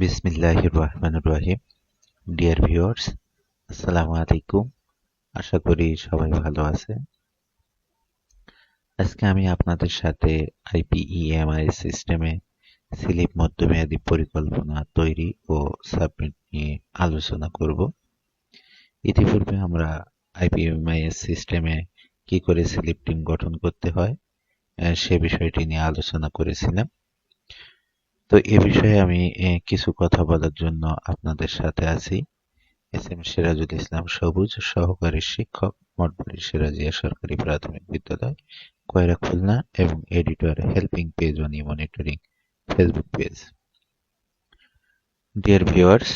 বিসমিল্লাহির রহমানির রহিম। Dear viewers আসসালামু আলাইকুম। আশা করি সবাই ভালো আছে আজকে আমি আপনাদের সাথে আইপিইএমআই সিস্টেমে স্লিপ মধ্যমেয়াদী পরিকল্পনা তৈরি ও সাবমিট নিয়ে আলোচনা করব। ইতিপূর্বে আমরা আইপিএমআই সিস্টেমে কি করে স্লিপ টিম গঠন করতে হয় সে বিষয়টি নিয়ে আলোচনা করেছিলাম। তো এ বিষয়ে আমি কিছু কথা বলার জন্য আপনাদের সাথে আছি। এস এম সিরাজুল ইসলাম সবুজ, সহকারী শিক্ষক, মঠবাড়ি সিরাজিয়া সরকারি প্রাথমিক বিদ্যালয় কয়রা খুলনা এবং editor, helping page on monitoring Facebook page. Dear viewers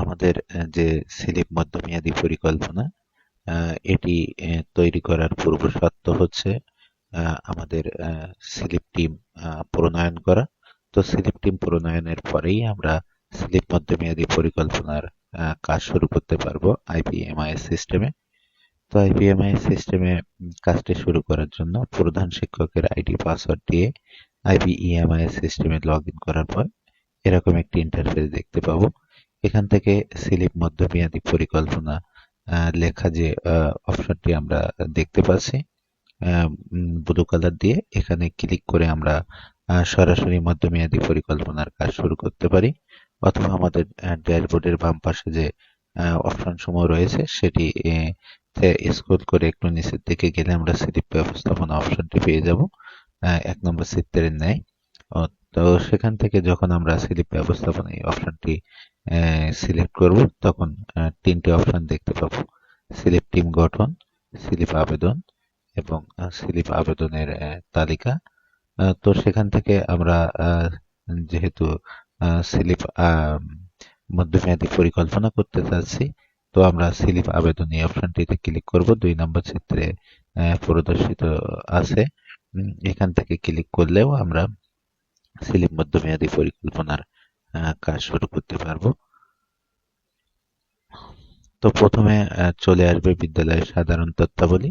আমাদের যে স্লিপ মধ্যমেয়াদী পরিকল্পনা এটি তৈরি করার পূর্ব শর্ত হচ্ছে আমাদের স্লিপ টিম প্রণয়ন করা। তো স্লিপ টিম প্রণয়নের পরেই আমরা স্লিপ মধ্যমেয়াদী পরিকল্পনার কাজ শুরু করতে পারব আইপিএমআইএস সিস্টেমে তো আইপিএমআইএস সিস্টেমে কাজটি শুরু করার জন্য প্রধান শিক্ষকের আইডি পাসওয়ার্ড দিয়ে আইপিইএমআইএস সিস্টেমে লগ ইন করার পর এরকম একটি ইন্টারফেস দেখতে পাবো। এখান থেকে স্লিপ মধ্যমেয়াদী পরিকল্পনা লেখা যে অপশনটি আমরা দেখতে পাচ্ছি। ব্লু কালার দিয়ে এখানে ক্লিক করে আমরা সরাসরি মধ্যমেয়াদী পরিকল্পনার কাজ শুরু করতে পারি। অথবা আমাদের ড্যাশবোর্ডের বাম পাশে যে অপশন সমূহ রয়েছে সেটি স্ক্রল করে একটু নিচের দিকে গেলে আমরা স্লিপ ব্যবস্থাপনা অপশনটি পেয়ে যাব। এক নম্বর চিত্রের ন্যায়। তো সেখান থেকে যখন আমরা স্লিপ ব্যবস্থাপনা এই অপশনটি সিলেক্ট করব, তখন তিনটি অপশন দেখতে পাবো। স্লিপ টিম গঠন স্লিপ আবেদন এবং স্লিপ আবেদনের তালিকা। তো সেখান থেকে আমরা যেহেতু স্লিপ মধ্যমেয়াদী পরিকল্পনা করতে চাচ্ছি তো আমরা স্লিপ আবেদন এই অপশনটিতে ক্লিক করব। দুই নম্বর চিত্রে প্রদর্শিত আছে। এখান থেকে ক্লিক করলেও আমরা স্লিপ মধ্যমেয়াদী পরিকল্পনার কাজ শুরু করতে পারব। তো প্রথমে চলে আসবে বিদ্যালয়ের সাধারণ তথ্যাবলী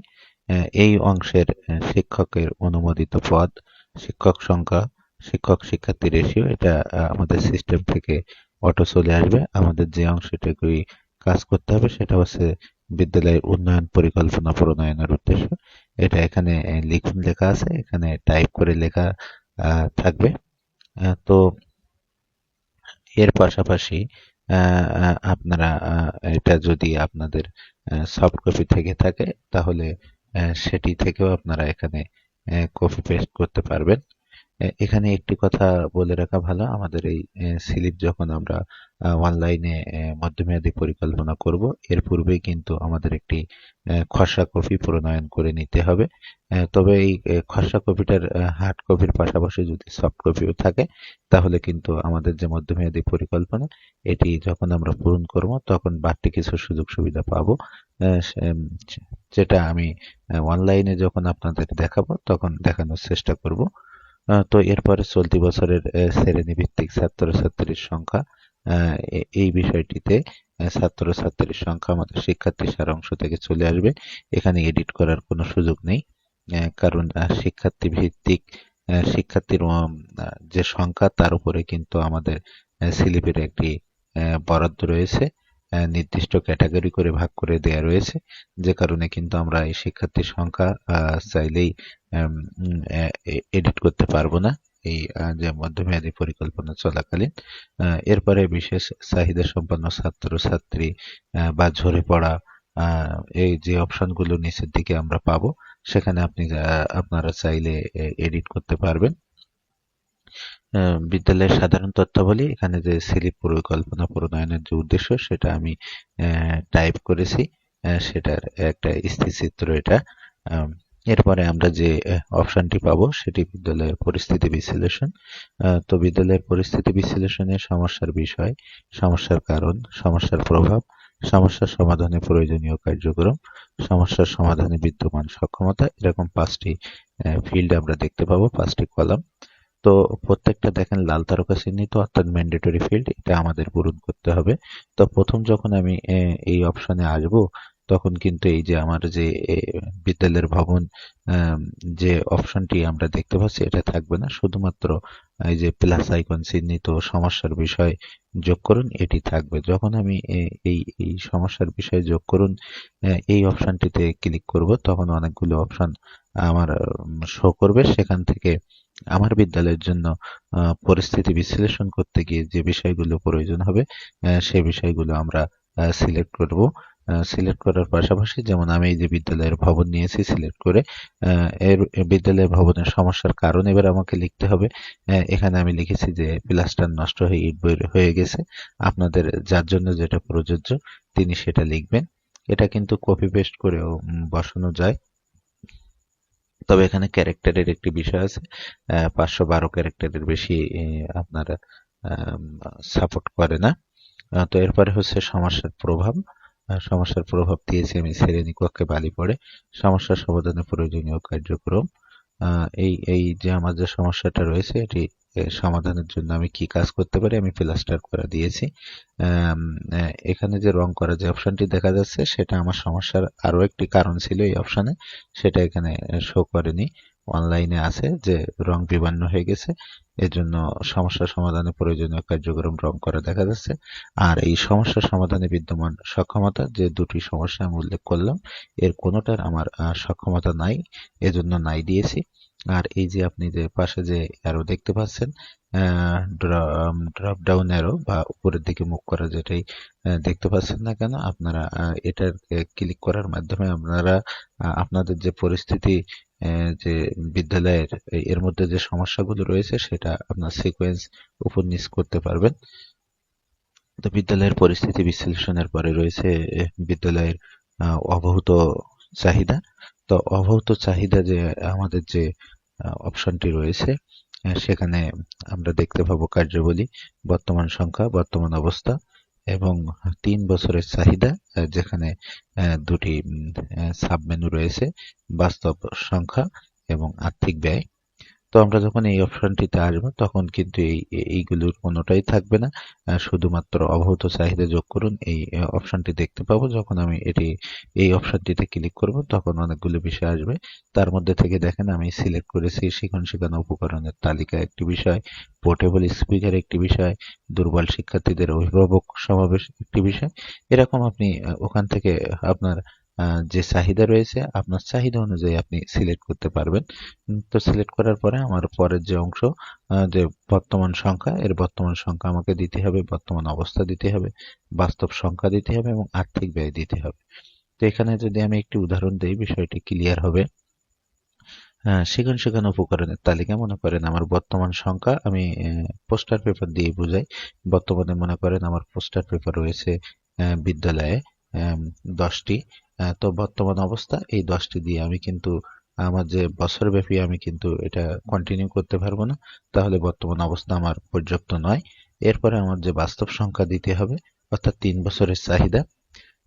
এই অংশের শিক্ষকের অনুমোদিত পদ, শিক্ষক সংখ্যা, শিক্ষক শিক্ষার্থী রেশিও এটা আমাদের সিস্টেম থেকে অটো চলে আসবে। আমাদের যে অংশটুকু কাজ করতে হবে সেটা হচ্ছে বিদ্যালয়ের উন্নয়ন পরিকল্পনা প্রণয়নের উদ্দেশ্য। এটা এখানে লিখুন লেখা আছে, এখানে টাইপ করে লেখা থাকবে। তো এর পাশাপাশি আপনারা এটা যদি আপনাদের সফট কপি থেকে থাকে, তাহলে সেটি থেকেও আপনারা এখানে কপি পেস্ট করতে পারবেন। এখানে একটি কথা বলে রাখা ভালো, আমাদের এই স্লিপ যখন আমরা অনলাইনে মধ্যমেয়াদী পরিকল্পনা করব, এর পূর্বেই কিন্তু আমাদের একটি খসড়া কপি প্রণয়ন করে নিতে হবে। তবে এই খসড়া কপিটার হার্ড কপির পাশাপাশি যদি সফট কপিও থাকে, তাহলে কিন্তু আমাদের যে মধ্যমেয়াদী পরিকল্পনা, এটি যখন আমরা পূরণ করব, তখন বাড়তি কিছু সুযোগ সুবিধা পাবো। যেটা আমি অনলাইনে যখন আপনাদের দেখাবো, তখন দেখানোর চেষ্টা করব। তো এরপরে চলতি বছরের শ্রেণীভিত্তিক ছাত্রছাত্রীর সংখ্যা এই বিষয়টিতে ছাত্রছাত্রীর সংখ্যা আমাদের শিক্ষার্থী সার অংশ থেকে চলে আসবে। এখানে এডিট করার কোনো সুযোগ নেই কারণ শিক্ষার্থী ভিত্তিক শিক্ষার্থীর যে সংখ্যা, তার উপরে কিন্তু আমাদের স্লিপের একটি বরাদ্দ রয়েছে। নির্দিষ্ট ক্যাটাগরি করে ভাগ করে দেয়া রয়েছে। যে কারণে কিন্তু আমরা এই শিক্ষার্থীর সংখ্যা চাইলেই এডিট করতে পারব না এই যে মধ্যমেয়াদী পরিকল্পনা চলাকালীন। এরপরে বিশেষ চাহিদা সম্পন্ন ছাত্র ছাত্রী বা ঝরে পড়া এই যে অপশনগুলো নিচের দিকে আমরা পাবো, সেখানে আপনি আপনারা চাইলে এডিট করতে পারবেন। বিদ্যালয়ের সাধারণ তথ্যাবলী এখানে যে স্লিপ পরিকল্পনা প্রণয়নের যে উদ্দেশ্য, সেটা আমি টাইপ করেছি। সেটার একটা স্থিরচিত্র এটা। এরপরে আমরা যে অপশনটি পাবো, সেটি বিদ্যালয়ের পরিস্থিতি বিশ্লেষণ। তো বিদ্যালয়ের পরিস্থিতি বিশ্লেষণে সমস্যার বিষয়, সমস্যার কারণ, সমস্যার প্রভাব, সমস্যার সমাধানে প্রয়োজনীয় কার্যক্রম, সমস্যার সমাধানে বিদ্যমান সক্ষমতা, এরকম পাঁচটি ফিল্ড আমরা দেখতে পাবো, পাঁচটি কলাম তো প্রত্যেকটা দেখেন লাল তারকা চিহ্নিত অর্থাৎ ম্যান্ডেটরি ফিল্ড এটা আমাদের পূরণ করতে হবে। তো প্রথম যখন আমি এই অপশনে আসব, তখন কিন্তু এই যে আমার যে বিদ্যালয়ের ভবন যে অপশনটি আমরা দেখতে পাচ্ছি, এটা থাকবে না। শুধুমাত্র, এই যে প্লাস আইকন চিহ্নিত সমস্যার বিষয় যোগ করুন, এটি থাকবে। যখন আমি এই এই সমস্যার বিষয় যোগ করুন এই অপশনটিতে ক্লিক করব, তখন অনেকগুলো অপশন আমার শো করবে। সেখান থেকে আমার বিদ্যালয়ের জন্য পরিস্থিতি বিশ্লেষণ করতে গিয়ে যে বিষয়গুলো প্রয়োজন হবে সেই বিষয়গুলো আমরা সিলেক্ট করব। সিলেক্ট করার পাশাপাশি যেমন আমি এই যে বিদ্যালয়ের ভবন নিয়েছি সিলেক্ট করে এর, বিদ্যালয়ের ভবনের সমস্যার কারণ এবার আমাকে লিখতে হবে। এখানে আমি লিখেছি যে প্লাস্টার নষ্ট হয়ে ইট হয়ে গেছে, আপনাদের যার জন্য যেটা প্রযোজ্য, তিনি সেটা লিখবেন। এটা কিন্তু কপি পেস্ট করেও বসানো যায়। তবে এখানে ক্যারেক্টারের একটি বিষয় আছে। পাঁচশো বারো ক্যারেক্টারের বেশি আপনার সাপোর্ট করে না। তো এরপরে হচ্ছে সমস্যার প্রভাব। সমস্যার প্রভাব দিয়েছি আমি শ্রেণি কক্ষে বালি পড়ে, সমস্যা সমাধানের প্রয়োজনীয় কার্যক্রম। এই এই যে আমার যে সমস্যাটা রয়েছে, এটি সমাধানের জন্য আমি কি কাজ করতে পারি, আমি প্লাস্টার করে দিয়েছি। এখানে যে রং করা যে অপশানটি দেখা যাচ্ছে, সেটা আমার সমস্যার আরও একটি কারণ ছিল এই অপশানে। সেটা এখানে শো করেনি। অনলাইনে আছে যে রং বিবান্ন হয়ে গেছে। এজন্য সমস্যা সমাধানে প্রয়োজনীয় কার্যক্রম রং করা দেখা যাচ্ছে। আর এই সমস্যা সমাধানে বিদ্যমান সক্ষমতা, যে দুটি সমস্যা আমি উল্লেখ করলাম, এর কোনোটার আমার সক্ষমতা নাই, এজন্য নাই দিয়েছি। আর এই যে আপনি যে পাশে যে অ্যারো দেখতে পাচ্ছেন ড্রপ ডাউন অ্যারো বা উপরের দিকে মুখ করা যেটাই দেখতে পাচ্ছেন না কেন, আপনারা এটার ক্লিক করার মাধ্যমে আপনারা আপনাদের যে পরিস্থিতি যে বিদ্যালয়ের এর মধ্যে যে সমস্যাগুলো রয়েছে সেটা আপনার সিকোয়েন্স নিচ করতে পারবেন। তো বিদ্যালয়ের পরিস্থিতি বিশ্লেষণের পরে রয়েছে বিদ্যালয়ের অবহূত চাহিদা। তো অবহূত চাহিদা যে, আমাদের যে অপশনটি রয়েছে সেখানে আমরা দেখতে পাবো কার্যাবলী, বর্তমান সংখ্যা, বর্তমান অবস্থা। এবং তিন বছরের চাহিদা যেখানে দুটি সাবমেনু রয়েছে বাস্তব সংখ্যা এবং আর্থিক ব্যয়। তো আমরা যখন এই অপশনটিতে আসব, তখন কিন্তু এই এইগুলোর কোনোটাই থাকবে না। শুধুমাত্র অবহত চাহিদা যোগ করুন, এই অপশনটি দেখতে পাবো। যখন আমি এটি, এই অপশনটিতে ক্লিক করব, তখন অনেকগুলো বিষয় আসবে। তার মধ্যে থেকে দেখেন, আমি সিলেক্ট করেছি শিখন শেখানো উপকরণের তালিকা একটি বিষয় পোর্টেবল স্পিকার একটি বিষয়, দুর্বল শিক্ষার্থীদের অভিভাবক সমাবেশ একটি বিষয়। এরকম আপনি ওখান থেকে আপনার যে চাহিদা রয়েছে, আপনার চাহিদা অনুযায়ী আপনি সিলেক্ট করতে পারবেন। তো সিলেক্ট করার পরে আমার পরের যে অংশ যে বর্তমান সংখ্যা, এর বর্তমান সংখ্যা আমাকে দিতে হবে, বর্তমান অবস্থা দিতে হবে, বাস্তব সংখ্যা দিতে হবে এবং আর্থিক ব্যয় দিতে হবে। তো এখানে যদি আমি একটি উদাহরণ দিই, বিষয়টি ক্লিয়ার হবে। সেখানে সেখানে উপকরণের তালিকা মনে করেন আমার বর্তমান সংখ্যা, আমি পোস্টার পেপার দিয়ে বোঝাই। বর্তমানে মনে করেন আমার পোস্টার পেপার রয়েছে বিদ্যালয়ে দশটি। তো বর্তমান অবস্থা, এই দশটি দিয়ে আমি কিন্তু আমার যে বছরব্যাপী আমি কিন্তু এটা কন্টিনিউ করতে পারব না। তাহলে বর্তমান অবস্থা আমার পর্যাপ্ত নয়। এরপরে আমার যে বাস্তব সংখ্যা দিতে হবে, অর্থাৎ তিন বছরের চাহিদা।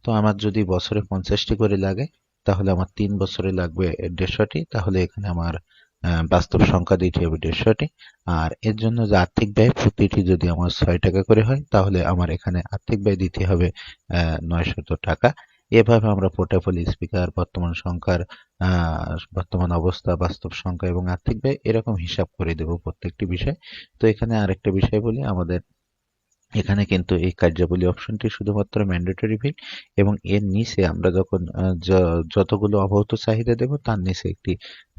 তো আমার যদি বছরে পঞ্চাশটি করে লাগে, তাহলে আমার তিন বছরে লাগবে দেড়শোটি। তাহলে এখানে আমার বাস্তব সংখ্যা দিতে হবে দেড়শোটি। আর এর জন্য যে আর্থিক ব্যয় প্রতিটি যদি আমার ছয় টাকা করে হয়, তাহলে আমার এখানে আর্থিক ব্যয় দিতে হবে নয়শত টাকা। এভাবে আমরা পোর্টেবল স্পিকার বর্তমান সংখ্যার বর্তমান অবস্থা, বাস্তব সংখ্যা এবং আর্থিক ব্যয় এরকম হিসাব করে দেব প্রত্যেকটি বিষয়। তো এখানে আরেকটা বিষয় বলি, আমাদের এখানে কিন্তু এই কার্যাবলী অপশনটি শুধুমাত্র ম্যান্ডেটরি ফি এবং এর নিচে আমরা যখন যতগুলো অবহত চাহিদা দেব, তার নিচে একটি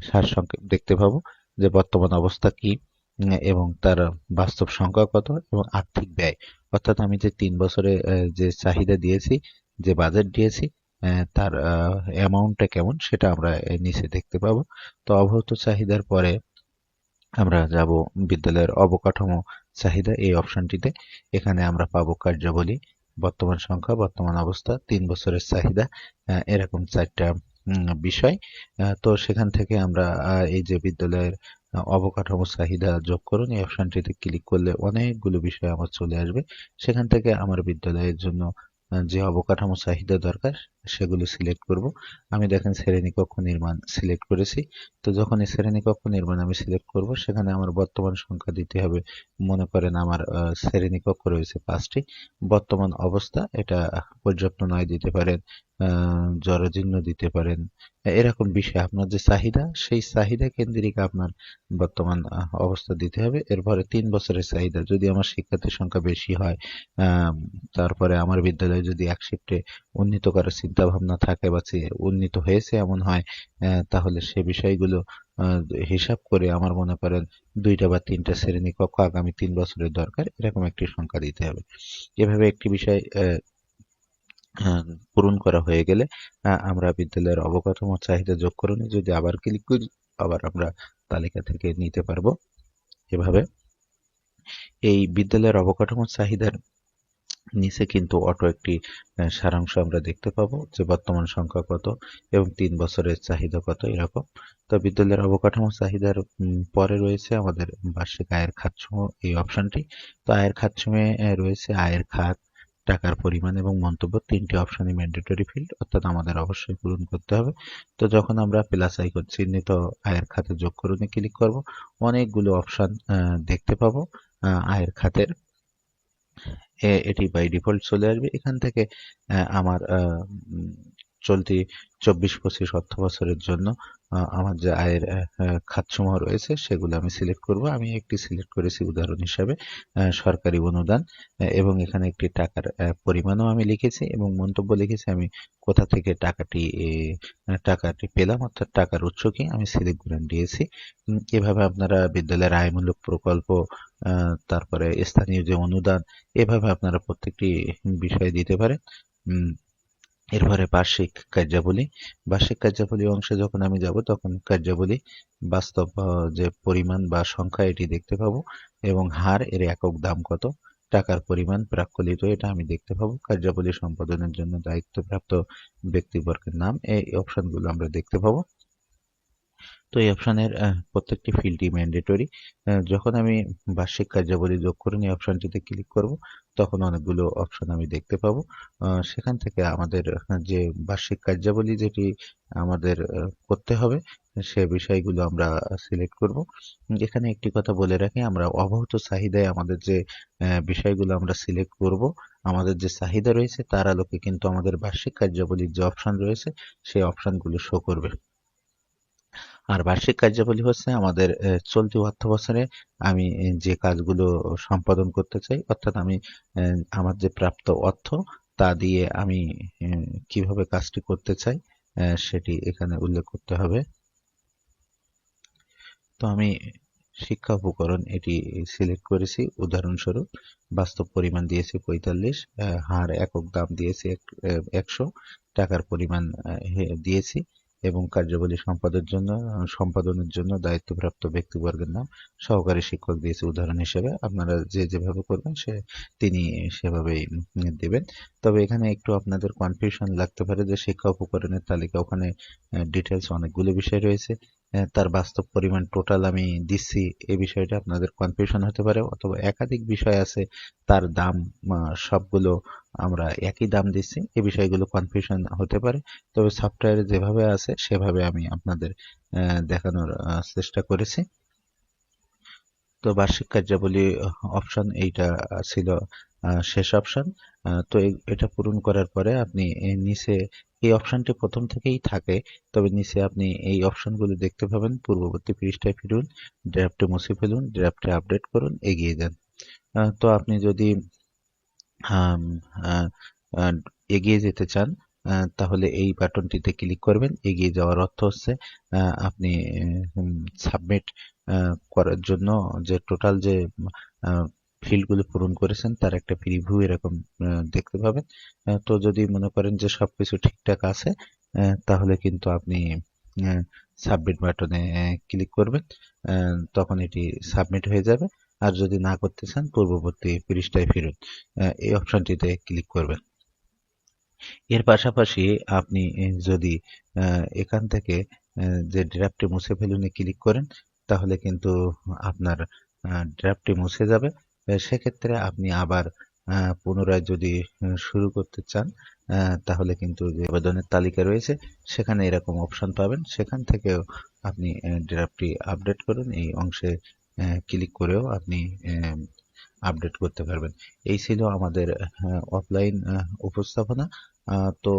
সারসংক্ষেপ দেখতে পাবো যে বর্তমান অবস্থা কি এবং তার বাস্তব সংখ্যা কত এবং আর্থিক ব্যয়। অর্থাৎ আমি যে তিন বছরে যে চাহিদা দিয়েছি যে বাজেট দিয়েছি তার অ্যামাউন্টটা কেমন সেটা আমরা নিচে দেখতে পাবো। তো অবহত চাহিদার পরে আমরা যাব বিদ্যালয়ের অবকাঠামো চাহিদা, এই অপশনটিতে এখানে আমরা পাবো কার্যাবলী, বর্তমান সংখ্যা, বর্তমান অবস্থা, তিন বছরের চাহিদা এরকম চারটা বিষয়। তো সেখান থেকে আমরা এই যে বিদ্যালয়ের অবকাঠামো চাহিদা যোগ করুন, এই অপশনটিতে ক্লিক করলে অনেকগুলো বিষয় আমার চলে আসবে। সেখান থেকে আমার বিদ্যালয়ের জন্য যে অবকাঠামো চাহিদা দরকার, সেগুলো সিলেক্ট করব। আমি দেখেন শ্রেণীকক্ষ নির্মাণ সিলেক্ট করেছি। তো যখন এই শ্রেণীকক্ষ নির্মাণ আমি সিলেক্ট করব, সেখানে আমার বর্তমান সংখ্যা দিতে হবে। মনে করেন আমার শ্রেণীকক্ষ রয়েছে পাঁচটি। বর্তমান অবস্থা, এটা পর্যাপ্ত নয় দিতে পারেন জরাজীর্ণ দিতে পারেন এরকম বিষয়, আপনার যে চাহিদা, সেই চাহিদা কেন্দ্রিক আপনার বর্তমান অবস্থা দিতে হবে। এরপরে তিন বছরের চাহিদা, যদি আমার শিক্ষার্থীর সংখ্যা বেশি হয় তারপরে আমার বিদ্যালয়ে যদি এক শিফটে উন্নীত করার চিন্তা ভাবনা থাকে বা উন্নীত হয়েছে এমন হয় তাহলে সে বিষয়গুলো হিসাব করে আমার মনে করেন দুইটা বা তিনটা শ্রেণি কক্ষ আগামী তিন বছরের দরকার, এরকম একটি সংখ্যা দিতে হবে। এভাবে একটি বিষয় পূরণ করা হয়ে গেলে আমরা বিদ্যালয়ের অবকাঠামো চাহিদা যোগ করে নিই যদি আবার ক্লিক করি, আবার আমরা তালিকা থেকে নিতে পারব। এভাবে এই বিদ্যালয়ের অবকাঠামো চাহিদার নিচে কিন্তু অটো একটি সারাংশ আমরা দেখতে পাবো যে বর্তমান সংখ্যা কত এবং তিন বছরের চাহিদা কত এরকম। তো বিদ্যালয়ের অবকাঠামো চাহিদার পরে রয়েছে আমাদের বার্ষিক আয়ের খাতসমূহ, এই অপশনটি তো আয়ের খাতসমূহে রয়েছে আয়ের খাত টাকার পরিমাণ এবং মন্তব্য তিনটি অপশনই ম্যান্ডেটরি ফিল্ড অর্থাৎ আমাদের অবশ্যই পূরণ করতে হবে। তো যখন আমরা প্লাস আইকন চিহ্নিত আয়ের খাতে যোগ করুন ক্লিক করব, অনেকগুলো অপশন দেখতে পাবো। আয়ের খাতের এটি বাই ডিফল্ট চলে আসবে। এখান থেকে আমার চলতি চব্বিশ, পঁচিশ, অর্থ বছরের জন্য আমার যে আয়ের খাতসমূহ রয়েছে, সেগুলো আমি সিলেক্ট করব। আমি একটি সিলেক্ট করেছি উদাহরণ হিসাবে সরকারি অনুদান এবং এখানে একটি টাকার পরিমাণও আমি লিখেছি এবং মন্তব্য লিখেছি। আমি কোথা থেকে টাকাটি টাকাটি পেলাম, অর্থাৎ টাকার উৎস কি আমি সিলেক্ট করে দিয়েছি। এভাবে আপনারা বিদ্যালয়ের আয়মূলক প্রকল্প তারপরে স্থানীয় যে অনুদান, এভাবে আপনারা প্রত্যেকটি বিষয় দিতে পারেন। এরপরে বার্ষিক কার্যাবলী। বার্ষিক কার্যাবলী অংশে যখন আমি যাব, তখন কার্যাবলী বাস্তব যে পরিমাণ বা সংখ্যা এটি দেখতে পাবো এবং হার এর একক দাম কত, টাকার পরিমাণ প্রাকলিত এটা আমি দেখতে পাবো। কার্যাবলী সম্পাদনের জন্য দায়িত্বপ্রাপ্ত ব্যক্তিবর্গের নাম, এই অপশনগুলো আমরা দেখতে পাবো। তো এই অপশনের প্রত্যেকটি ফিল্ডই ম্যান্ডেটরি যখন আমি বার্ষিক কার্যাবলী যোগ করে নিয়ে অপশনটিতে ক্লিক করব, তখন অনেকগুলো অপশন আমি দেখতে পাবো। সেখান থেকে আমাদের যে বার্ষিক কার্যাবলী যেটি আমাদের করতে হবে, সে বিষয়গুলো আমরা সিলেক্ট করব। এখানে একটি কথা বলে রাখি, আমরা অবহত চাহিদায় আমাদের যে বিষয়গুলো আমরা সিলেক্ট করব, আমাদের যে চাহিদা রয়েছে, তার আলোকে কিন্তু আমাদের বার্ষিক কার্যাবলীর যে অপশন রয়েছে, সেই অপশনগুলো শো করবে। আর বার্ষিক কার্যাবলী হচ্ছে আমাদের চলতি অর্থ বছরে আমি যে কাজগুলো সম্পাদন করতে চাই, অর্থাৎ আমি আমার যে প্রাপ্ত অর্থ, তা দিয়ে আমি কীভাবে কাজটি করতে চাই সেটি এখানে উল্লেখ করতে হবে। তো আমি শিক্ষা উপকরণ এটি সিলেক্ট করেছি, উদাহরণস্বরূপ বাস্তব পরিমাণ দিয়েছি পঁয়তাল্লিশ হার একক দাম দিয়েছি একশো, টাকার পরিমাণ দিয়েছি এবং কার্যাবলী সম্পাদনের জন্য সম্পাদনের জন্য দায়িত্বপ্রাপ্ত ব্যক্তিবর্গের নাম সহকারী শিক্ষক দিয়েছে। উদাহরণ হিসেবে আপনারা যে যেভাবে করবেন, সে, তিনি সেভাবেই দেবেন। তবে এখানে একটু আপনাদের কনফিউশন লাগতে পারে যে শিক্ষা উপকরণের তালিকা। ওখানে ডিটেলস অনেকগুলো বিষয় রয়েছে। তার বাস্তব পরিমাণ টোটাল আমি দিচ্ছি এই বিষয়টা। আপনাদের কনফিউশন হতে পারে। অথবা একাধিক বিষয় আছে, তার দাম সবগুলো আমরা একই দাম দিচ্ছি। এই বিষয়গুলো কনফিউশন হতে পারে। তবে সফটওয়্যারে যেভাবে আছে, সেভাবে আমি আপনাদের দেখানোর চেষ্টা করেছি। তো বার্ষিক কার্যাবলী অপশন এইটা ছিল শেষ অপশন তো এটা পূরণ করার পরে আপনি নিচে, এই অপশনটি প্রথম থেকেই থাকে। তবে নিচে আপনি এই অপশনগুলো দেখতে পাবেন। পূর্ববর্তী পৃষ্ঠায় ফিরুন ড্রাফটে মুছে ফেলুন ড্রাফটে আপডেট করুন, এগিয়ে যান। তো আপনি যদি এগিয়ে যেতে চান তাহলে এই বাটনটিতে ক্লিক করবেন, এগিয়ে যাওয়ার অর্থ হচ্ছে আপনি সাবমিট করার জন্য যে টোটাল যে ফিল্ডগুলো পূরণ করেছেন, তার একটা প্রিভিউ এরকম দেখতে পাবেন। তো যদি মনে করেন যে সব কিছু ঠিকঠাক আছে তাহলে কিন্তু আপনি সাবমিট বাটনে ক্লিক করবেন তখন এটি সাবমিট হয়ে যাবে। আর যদি না করতে চান, পূর্ববর্তী পৃষ্ঠায় ফিরুন এই অপশনটিতে ক্লিক করবেন। এর পাশাপাশি আপনি যদি এখান থেকে যে ড্রাফটে মুছে ফেলুনে ক্লিক করেন, তাহলে কিন্তু আপনার ড্রাফটটি মুছে যাবে। সেক্ষেত্রে আপনি আবার পুনরায় যদি শুরু করতে চান তাহলে কিন্তু যে আবেদনের তালিকা রয়েছে, সেখানে এরকম অপশন পাবেন। সেখান থেকেও আপনি ড্রাফটটি আপডেট করুন। এই অংশে ক্লিক করেও আপনি আপডেট করতে পারবেন। এই ছিল আমাদের অফলাইন উপস্থাপনা। তো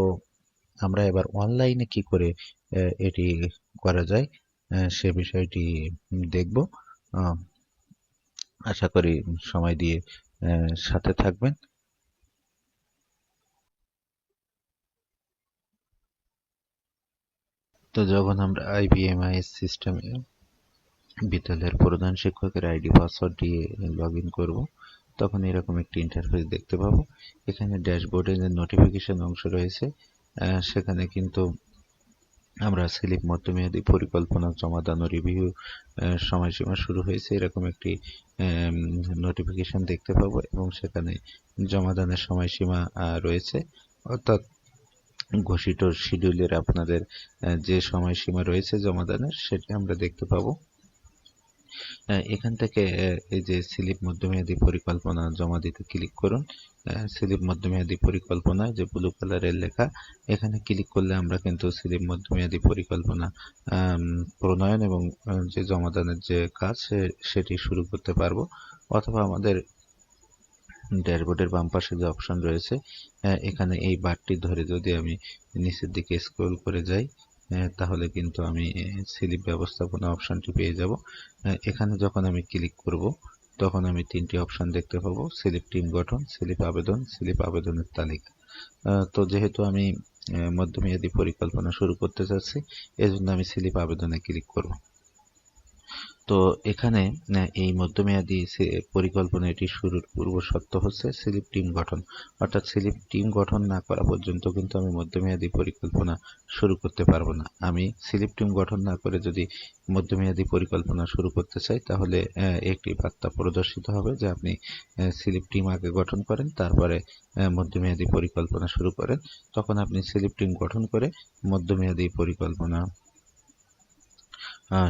আমরা এবার অনলাইনে কি করে এটি করা যায় সে বিষয়টি দেখব। আশা করি সময় দিয়ে সাথে থাকবেন। তো যখন আমরা আইবিএমআইএস সিস্টেমে বিদ্যালয়ের প্রধান শিক্ষকের আইডি, পাসওয়ার্ড দিয়ে লগ ইন করব। তখন এরকম একটি ইন্টারফেস দেখতে পাবো। এখানে ড্যাশবোর্ডে যে নোটিফিকেশন অংশ রয়েছে সেখানে কিন্তু আমরা স্লিপ মধ্যমেয়াদী পরিকল্পনা জমা দানো রিভিউ সময়সীমা শুরু হয়েছে। এরকম একটি নোটিফিকেশন দেখতে পাবো এবং সেখানে জমা দানের সময়সীমা রয়েছে। অর্থাৎ ঘোষিত শিডিউলের আপনাদের যে সময়সীমা রয়েছে জমা দানের সেটি আমরা দেখতে পাবো। এখান থেকে এই যে স্লিপ মধ্যমেয়াদী পরিকল্পনা জমা দিতে ক্লিক করুন। স্লিপ মধ্যমেয়াদী পরিকল্পনা, যে ব্লু কালারের লেখা, এখানে ক্লিক করলে আমরা কিন্তু স্লিপ মধ্যমেয়াদী পরিকল্পনা প্রণয়ন এবং যে জমাদানের যে কাজ সেটি শুরু করতে পারব। অথবা আমাদের ড্যাশবোর্ডের বাম পাশে যে অপশন রয়েছে এখানে এই বারটি ধরে যদি আমি নিচের দিকে স্ক্রল করে যাই তাহলে কিন্তু আমি স্লিপ ব্যবস্থাপনা অপশানটি পেয়ে যাব। এখানে যখন আমি ক্লিক করব, তখন আমি তিনটি অপশান দেখতে পাবো। স্লিপ টিম গঠন, স্লিপ আবেদন, স্লিপ আবেদনের তালিকা। তো যেহেতু আমি মধ্যমেয়াদী পরিকল্পনা শুরু করতে চাচ্ছি, এজন্য আমি স্লিপ আবেদনে ক্লিক করব। তো এখানে এই মধ্যমেয়াদী পরিকল্পনা এটি শুরুর পূর্ব শর্ত হচ্ছে স্লিপ টিম গঠন। অর্থাৎ স্লিপ টিম গঠন না করা পর্যন্ত কিন্তু আমি মধ্যমেয়াদী পরিকল্পনা শুরু করতে পারব না। আমি স্লিপ টিম গঠন না করে যদি মধ্যমেয়াদী পরিকল্পনা শুরু করতে চাই, তাহলে একটি বার্তা প্রদর্শিত হবে যে আপনি স্লিপ টিম আগে গঠন করেন, তারপরে মধ্যমেয়াদী পরিকল্পনা শুরু করেন। তখন আপনি স্লিপ টিম গঠন করে মধ্যমেয়াদী পরিকল্পনা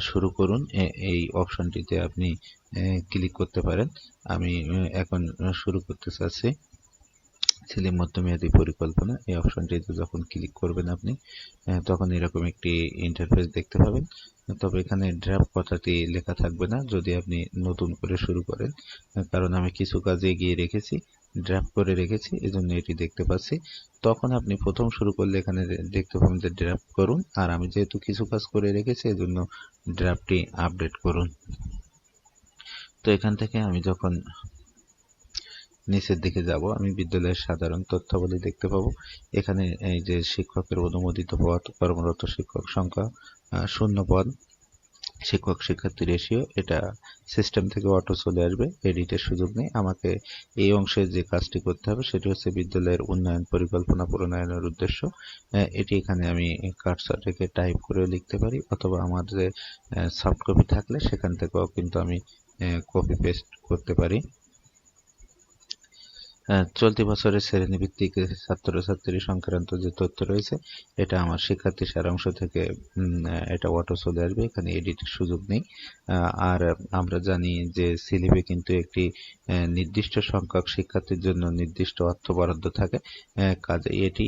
শুরু করুন। এই অপশনটিতে আপনি ক্লিক করতে পারেন। আমি এখন শুরু করতে চাচ্ছি। ছেলে মধ্যমেয়াদী পরিকল্পনা। এই অপশনটিতে যখন ক্লিক করবেন আপনি তখন এরকম একটি ইন্টারফেস দেখতে পাবেন। তবে এখানে ড্রাফট কথাটি লেখা থাকবে না। যদি আপনি নতুন করে শুরু করেন কারণ আমি কিছু কাজে এগিয়ে রেখেছি ড্রাফট করে রেখেছি এজন্য এটি দেখতে পাচ্ছি। তখন আপনি প্রথম শুরু করলে এখানে দেখতে পাবেন যে ড্রাফট করুন, আর আমি যেহেতু কিছু কাজ করে রেখেছি, এজন্য ড্রাফটটি আপডেট করুন। তো এখান থেকে আমি যখন নিচের দিকে যাব, আমি বিদ্যালয়ের সাধারণ তথ্যাবলী দেখতে পাবো। এখানে এই যে শিক্ষকের অনুমোদিত পদ, কর্মরত শিক্ষক সংখ্যা শূন্য পদ। শিক্ষক শিক্ষার্থী রেশিও এটা সিস্টেম থেকে অটো চলে আসবে এডিটের সুযোগ নেই। আমাকে এই অংশে যে কাজটি করতে হবে সেটি হচ্ছে বিদ্যালয়ের উন্নয়ন পরিকল্পনা প্রণয়নের উদ্দেশ্য। এটি এখানে আমি কার্সার থেকে টাইপ করে লিখতে পারি অথবা আমার যে সফট কপি থাকলে সেখান থেকেও কিন্তু আমি কপি পেস্ট করতে পারি। চলতি বছরের শ্রেণীভিত্তিক ছাত্রছাত্রী সংক্রান্ত যে তথ্য রয়েছে, এটা আমার শিক্ষার্থী সারাংশ থেকে এটা অটো চলে আসবে, এখানে এডিটের সুযোগ নেই। আর আমরা জানি যে সিলিপে কিন্তু একটি নির্দিষ্ট সংখ্যক শিক্ষার্থীর জন্য নির্দিষ্ট অর্থ বরাদ্দ থাকে কাজে এটি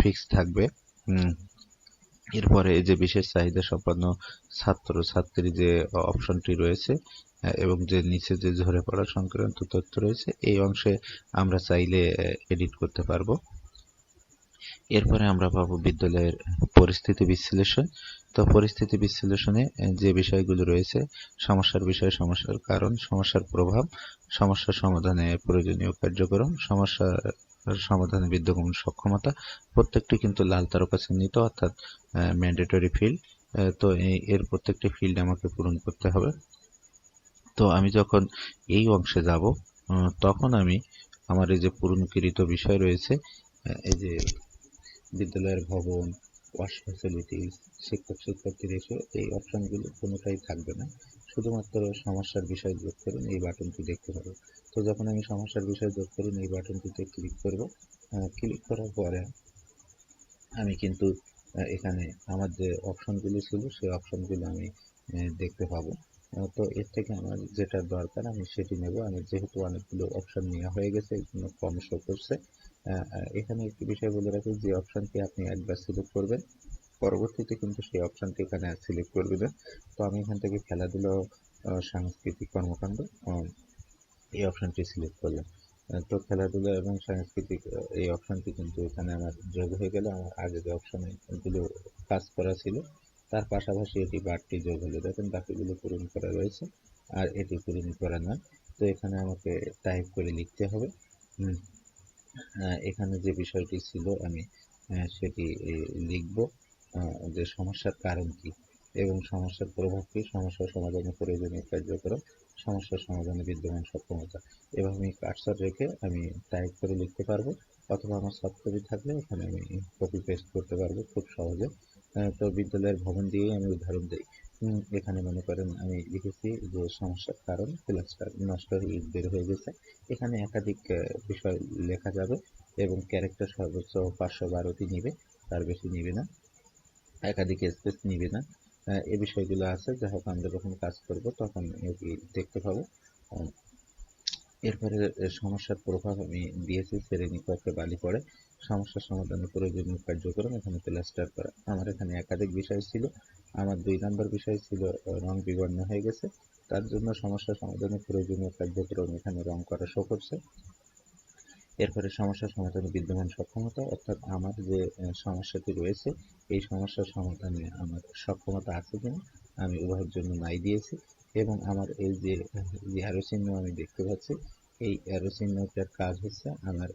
ফিক্স থাকবে। এরপরে যে বিশেষ চাহিদা সম্পন্ন ছাত্র ছাত্রী যে অপশনটি রয়েছে এবং যে নিচে যে ঝরে পড়া সংক্রান্ত তথ্য রয়েছে, এই অংশে আমরা চাইলে এডিট করতে পারব। এরপরে আমরা পাবো বিদ্যালয়ের পরিস্থিতি বিশ্লেষণ। তো পরিস্থিতি বিশ্লেষণে যে বিষয়গুলো রয়েছে, সমস্যার বিষয়, সমস্যার কারণ, সমস্যার প্রভাব, সমস্যা সমাধানে প্রয়োজনীয় কার্যক্রম, সমস্যা সমাধানে বিদ্যমান সক্ষমতা, প্রত্যেকটি কিন্তু লাল তারকা চিহ্নিত, অর্থাৎ ম্যান্ডেটরি ফিল্ড তো এর প্রত্যেকটি ফিল্ড আমাকে পূরণ করতে হবে। তো আমি যখন এই অংশে যাব তখন আমি আমার এই যে পূরণকৃত বিষয় রয়েছে এই যে বিদ্যালয়ের ভবন, ওয়াশ ফ্যাসিলিটিস শিক্ষক শিক্ষার্থী রেশিও এই অপশনগুলো কোনোটাই থাকবে না। শুধুমাত্র সমস্যার বিষয় যোগ করুন, এই বাটনটি দেখতে পাবো। তো যখন আমি সমস্যার বিষয় যোগ করুন, এই বাটনটিতে ক্লিক করব। ক্লিক করার পরে আমি কিন্তু এখানে আমার যে অপশনগুলো ছিল, সেই অপশনগুলো আমি দেখতে পাবো। তো এর থেকে আমার যেটা দরকার, আমি সেটি নেব। আমি যেহেতু অনেকগুলো অপশন নেওয়া হয়ে গেছে এই জন্য কম শো করছে। এখানে একটি বিষয় বলে রাখি, যে অপশনটি আপনি একবার সিলেক্ট করবেন, পরবর্তীতে কিন্তু সেই অপশনটি এখানে সিলেক্ট করবে না তো আমি এখান থেকে খেলাধুলা সাংস্কৃতিক কর্মকাণ্ড এই অপশানটি সিলেক্ট করলাম। তো খেলাধুলা এবং সাংস্কৃতিক এই অপশানটি কিন্তু এখানে আমার যোগ হয়ে গেল। আমার আগে যে অপশনে গুলো কাজ করা ছিল তার পাশাপাশি এটি বাড়তি যোগ হলো দেখেন বাকিগুলো পূরণ করা রয়েছে, আর এটি পূরণ করা নয়। তো এখানে আমাকে টাইপ করে লিখতে হবে। এখানে যে বিষয়টি ছিল আমি সেটি লিখব। যে সমস্যার কারণ কি এবং সমস্যার প্রভাব কি, সমস্যা সমাধানের প্রয়োজনীয় কার্যক্রম, সমস্যার সমাধানে বিদ্যমান সক্ষমতা। এভাবে আমি কার্সর রেখে আমি টাইপ করে লিখতে পারব, অথবা আমার সফট কপি থাকলে এখানে আমি কপি পেস্ট করতে পারব খুব সহজে। তো বিদ্যালয়ের ভবন দিয়েই আমি উদাহরণ দিই। এখানে মনে করেন আমি লিখেছি যে সমস্যার কারণ ক্লাসটা নষ্ট হয়ে বের হয়ে গেছে। এখানে একাধিক বিষয় লেখা যাবে এবং ক্যারেক্টার সর্বোচ্চ পাঁচশো বারোটি নিবে, তার বেশি নিবে না। একাধিক স্পেস নিবে না। এই বিষয়গুলো আছে, যা হোক আমরা যখন কাজ করব তখন এটি দেখতে পাবো। এরপরে সমস্যার প্রভাব আমি দিয়েছি শ্রেণি কক্ষে বালি পড়ে। সমস্যার সমাধানের প্রয়োজনীয় কার্যক্রম, এখানে প্লাস্টার করা। আমার এখানে একাধিক বিষয় ছিল। আমার দুই নম্বর বিষয় ছিল রং বিবর্ণ হয়ে গেছে। তার জন্য সমস্যা সমাধানের প্রয়োজনীয় কার্যক্রম এখানে রং করা শো করছে। এরপরে সমস্যা সমাধানে বিদ্যমান সক্ষমতা, অর্থাৎ আমার যে সমস্যাটি রয়েছে, এই সমস্যার সমাধানে আমার সক্ষমতা আছে কিনা, আমি উভয়ের জন্য নাই দিয়েছি। এবং আমার এই যে অ্যারো চিহ্ন আমি দেখতে পাচ্ছি, এই অ্যারো চিহ্নটার কাজ হচ্ছে আমার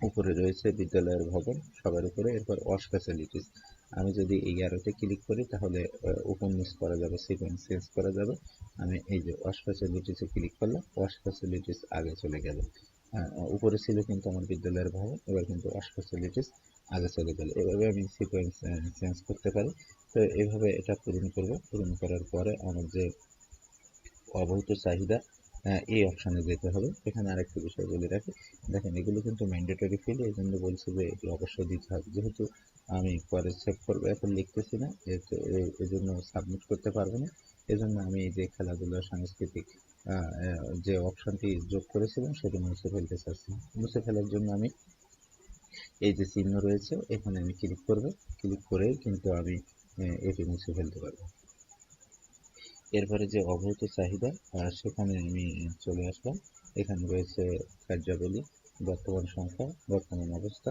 উপরে রয়েছে বিদ্যালয়ের ভবন, সবার উপরে। এরপর ওয়াশ ফ্যাসিলিটিস আমি যদি এই অ্যারোতে ক্লিক করি, তাহলে উপর নিচ করা যাবে সিকোয়েন্স চেঞ্জ করা যাবে। আমি এই যে ওয়াশ ফ্যাসিলিটিসে ক্লিক করলাম, ওয়াশ ফ্যাসিলিটিস আগে চলে গেল। উপরে ছিল কিন্তু আমার বিদ্যালয়ের ভবন, এবার কিন্তু ওয়াশ ফ্যাসিলিটিস আগে চলে গেল। এভাবে আমি সিকোয়েন্স চেঞ্জ করতে পারি। তো এইভাবে এটা পূরণ করব। পূরণ করার পরে আমার যে অবহিত চাহিদা এই অপশানে যেতে হবে। এখানে আরেকটি বিষয় বলে রাখি। দেখেন, এগুলো কিন্তু ম্যান্ডেটরি ফিল্ড এই জন্য বলছি যে এটি অবশ্যই দিতে হবে। যেহেতু আমি পরে সেভ করব, এখন লিখতেছি না, এতে- এ- এজন্য সাবমিট করতে পারব না। এজন্য আমি এই যে খেলাধুলা, সাংস্কৃতিক যে অপশানটি যোগ করেছিলাম, সেটি মুছে ফেলতে চাচ্ছি। মুছে ফেলার জন্য আমি এই যে চিহ্ন রয়েছে, এখানে আমি ক্লিক করব। ক্লিক করে কিন্তু আমি এটি মুছে ফেলতে পারব। এরপরে যে অবহিত চাহিদা সেখানে আমি চলে আসলাম। এখানে রয়েছে কার্যাবলী বর্তমান সংখ্যা বর্তমান অবস্থা।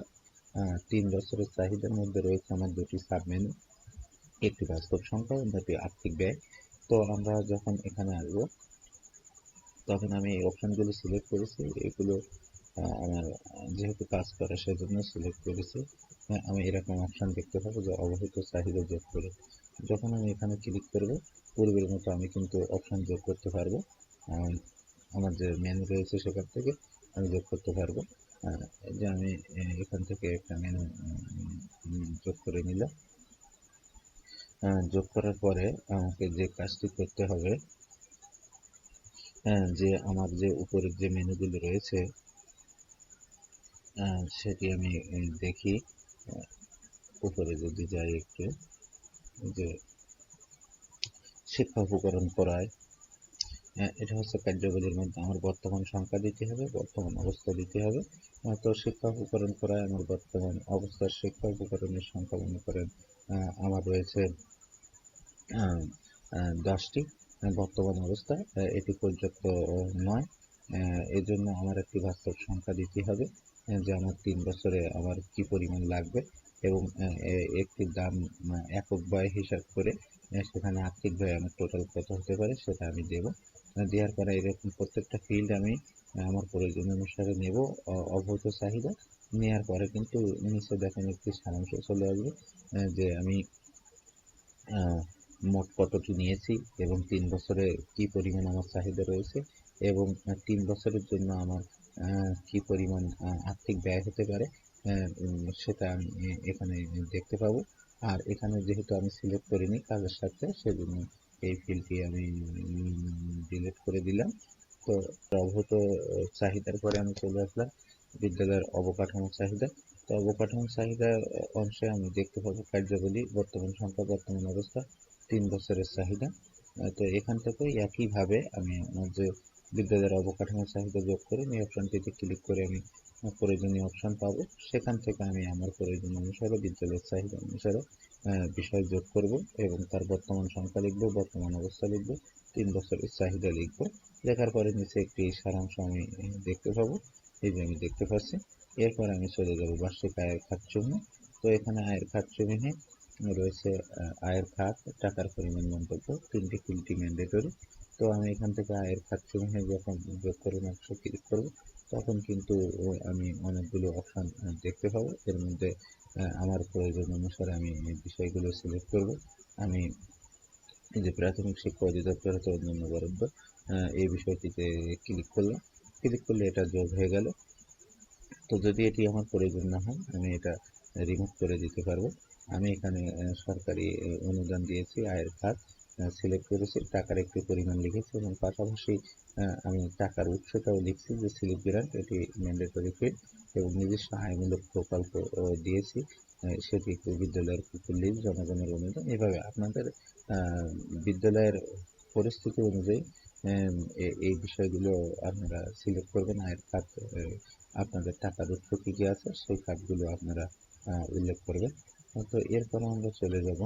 তিন বছরের চাহিদার মধ্যে রয়েছে আমার দুটি সাবমেনু একটি বাস্তব সংখ্যা অন্যটি আর্থিক ব্যয়। তো আমরা যখন এখানে আসব তখন আমি এই অপশনগুলো সিলেক্ট করেছি। এগুলো আমার যেহেতু কাজ করা সেজন্য সিলেক্ট করেছি। আহ, আমি এরকম অপশান দেখতে পাবো যে অবহিত চাহিদা যোগ করে। যখন আমি এখানে ক্লিক করব পূর্বের মতো আমি কিন্তু অপশন যোগ করতে পারব। আমার যে মেনু রয়েছে সেখান থেকে আমি যোগ করতে পারব। যে আমি এখান থেকে একটা মেনু যোগ করে নিলাম। যোগ করার পরে আমাকে যে কাজটি করতে হবে যে আমার যে উপরের যে মেনুগুলো রয়েছে সেটি আমি দেখি। উপরে যদি যাই একটু যে শিক্ষা উপকরণ করায়। এটা হচ্ছে কার্যাবলীর মধ্যে আমার বর্তমান সংখ্যা দিতে হবে বর্তমান অবস্থা দিতে হবে। তো শিক্ষা উপকরণ করায় আমার বর্তমান অবস্থার শিক্ষা উপকরণের সংখ্যা মনে করেন আমার রয়েছে দশটি বর্তমান অবস্থা এটি পর্যাপ্ত নয়। আহ, এর জন্য আমার একটি বাস্তব সংখ্যা দিতে হবে যে আমার তিন বছরে আমার কি পরিমাণ লাগবে এবং একটি দাম একক ব্যয় হিসাব করে সেখানে আর্থিক ব্যয় আমার টোটাল কত হতে পারে সেটা আমি দেবো। দেওয়ার পরে এরকম প্রত্যেকটা ফিল্ড আমি আমার প্রয়োজন অনুসারে নেব, অ- অবহিত চাহিদা। নেওয়ার পরে কিন্তু নিচে দেখেন একটি সারাংশ চলে আসবে যে আমি মোট কতটি নিয়েছি এবং তিন বছরে কি পরিমাণ আমার চাহিদা রয়েছে এবং তিন বছরের জন্য আমার কি পরিমাণ আর্থিক ব্যয় হতে পারে সেটা আমি এখানে দেখতে পাবো। আর এখানে যেহেতু আমি সিলেক্ট করিনি কাজের সাথে সেজন্য এই ফিল্ডটি আমি ডিলিট করে দিলাম। তো আহ, চাহিদার পরে আমি চলে আসলাম বিদ্যালয়ের অবকাঠামো চাহিদা। তো অবকাঠামো চাহিদা অংশে আমি দেখতে পাবো কার্যাবলী বর্তমান সংখ্যা বর্তমান অবস্থা তিন বছরের চাহিদা। তো এখান থেকে একইভাবে আমি আমার যে বিদ্যালয়ের অবকাঠামো চাহিদা যোগ করে এই অপশনটিতে ক্লিক করে আমি প্রয়োজনীয় অপশন পাবো। সেখান থেকে আমি আমার প্রয়োজন অনুসারে বিদ্যালয়ের চাহিদা অনুসারে বিষয় যোগ করব এবং তার বর্তমান সংখ্যা লিখব, বর্তমান অবস্থা লিখব, তিন বছরের চাহিদা লিখব। লেখার পরে নিচে একটি সারাংশ আমি দেখতে পাবো। এই যে আমি দেখতে পাচ্ছি, এরপর আমি চলে যাব বার্ষিক আয়ের খাত সমূহ তো এখানে আয়ের খাত সমূহে রয়েছে আয়ের খাত, টাকার পরিমাণ মন্তব্য, তিনটি ফিল্ডটি ম্যান্ডেটরি তো আমি এখান থেকে আয়ের খাত সমূহে যখন যোগ করে নকশা ক্লিক করব তখন কিন্তু আমি অনেকগুলো অপশন দেখতে পাবো। এর মধ্যে আমার প্রয়োজন অনুসারে আমি এই বিষয়গুলো সিলেক্ট করব। আমি যে প্রাথমিক শিক্ষা অধিদপ্তর হতে অন্যান্য বরাদ্দ এই বিষয়টিতে ক্লিক করলাম। ক্লিক করলে এটা যোগ হয়ে গেল। তো যদি এটি আমার প্রয়োজন না হয়, আমি এটা রিমুভ করে দিতে পারব। আমি এখানে সরকারি অনুদান দিয়েছি, আয়ের খাত সিলেক্ট করেছি। টাকার একটি পরিমাণ লিখেছি এবং পাশাপাশি আমি টাকার উৎসটাও লিখছি যে স্লিপ গ্রান্ট এটি ম্যান্ডেটরি ফিল্ড এবং নিজস্ব আয়মূলক প্রকল্প দিয়েছি। সেটি বিদ্যালয়ের লিভ জনগণের অনুদান। এভাবে আপনাদের বিদ্যালয়ের পরিস্থিতি অনুযায়ী এই বিষয়গুলো আপনারা সিলেক্ট করবেন। আয়ের খাত আপনাদের টাকার উৎস কী কী আছে, সেই খাতগুলো আপনারা উল্লেখ করবেন। তো এরপরে আমরা চলে যাব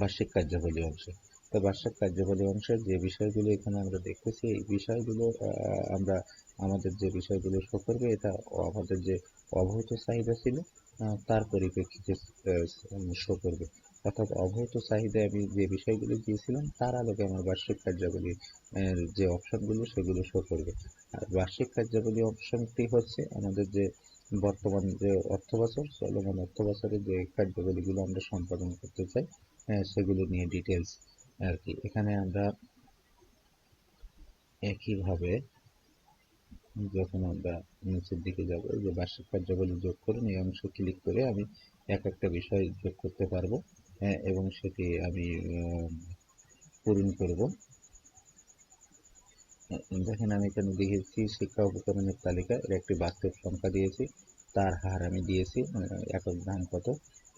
বার্ষিক কার্যাবলী অংশে। তো বার্ষিক কার্যাবলী অংশে যে বিষয়গুলো এখানে আমরা দেখতেছি, এই বিষয়গুলো আমরা আমাদের যে বিষয়গুলো শো করবে এটা আমাদের যে অবহিত চাহিদা ছিল তার পরিপ্রেক্ষিতে শো করবে। অর্থাৎ অবহিত চাহিদা আমি যে বিষয়গুলো দিয়েছিলাম, তার আলোকে আমার বার্ষিক কার্যাবলী যে অপশনগুলো, সেগুলো শো করবে। আর বার্ষিক কার্যাবলী অপশনটি হচ্ছে আমাদের যে বর্তমান যে অর্থ বছর চলমান অর্থ বছরের যে কার্যাবলীগুলো আমরা সম্পাদন করতে চাই সেগুলো নিয়ে ডিটেলস আর কি এখানে আমরা একইভাবে যখন আমরা নিচের দিকে যাব যে বার্ষিক কার্যাবলী যোগ করুন এই অংশ ক্লিক করে আমি এক একটা বিষয় যোগ করতে পারব আহ, এবং সেটি আমি পূরণ করব। দেখেন আমি এখানে দিয়েছি শিক্ষা উপকরণের তালিকা এর একটি বাস্তব সংখ্যা দিয়েছি তার হার আমি দিয়েছি আহ, একক দাম কত?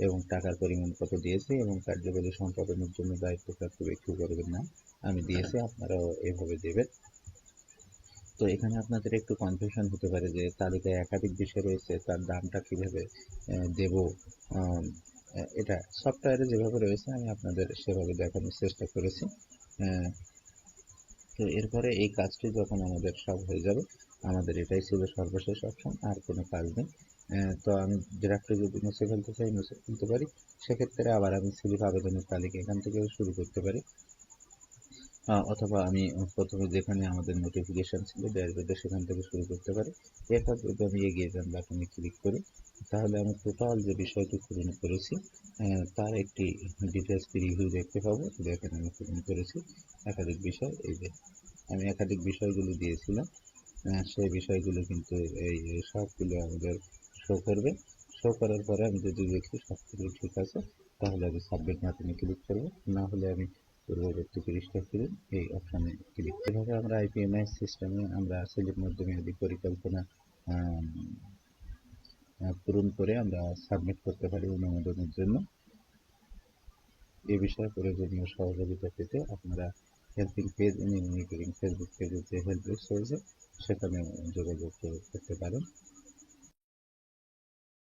এবং টাকার পরিমাণ কত দিয়েছে এবং কার্যাবলী সম্পাদনের জন্য দায়িত্বপ্রাপ্ত ব্যক্তি করবেন না। আমি দিয়েছি, আপনারাও এভাবে দেবেন। তো এখানে আপনাদের একটু কনফিউশন হতে পারে যে তালিকায় একাধিক বিষয় রয়েছে, তার দামটা কীভাবে দেব এটা সফটওয়্যারে যেভাবে রয়েছে, আমি আপনাদের সেভাবে দেখানোর চেষ্টা করেছি। তো এরপরে এই কাজটি যখন আমাদের সব হয়ে যাবে, আমাদের এটাই ছিল সর্বশেষ অপশন আর কোনো কাজ নেই। তো আমি ড্রাফটে যদি মুছে ফেলতে চাই, মুছে ফেলতে পারি, সেক্ষেত্রে আবার আমি স্লিপ আবেদনের তালিকা এখান থেকে শুরু করতে পারি। অথবা আমি প্রথমে যেখানে আমাদের নোটিফিকেশান ছিল ড্যাশবোর্ডে সেখান থেকে শুরু করতে পারি। এরপর যদি আমি এগিয়ে যান বাটনে ক্লিক করি, তাহলে আমি টোটাল যে বিষয়টি পূরণ করেছি তার একটি ডিটেলস রিভিউ দেখতে পাবো দেখেন আমি পূরণ করেছি। একাধিক বিষয়, এই যে আমি একাধিক বিষয়গুলো দিয়েছিলাম সেই বিষয়গুলো কিন্তু এই সবগুলো আমাদের শো করবে শো করার পরে আমি যদি দেখি সব কিছু ঠিক আছে, তাহলে আমি সাবমিট বাটনে ক্লিক করব। না হলে আমি পূর্ববর্তী পৃষ্ঠা ফিরে এই অপশানে ক্লিক এভাবে আমরা আইপিএমএস সিস্টেমে আমরা সিলিপ মধ্যমেয়াদী পরিকল্পনা পূরণ করে আমরা সাবমিট করতে পারি অনুমোদনের জন্য। এ বিষয়ে প্রয়োজনীয় সহযোগিতা পেতে আপনারা হেল্পিং পেজ ইন ফেসবুক পেজে যে হেল্প রয়েছে সেখানে যোগাযোগ করতে পারেন।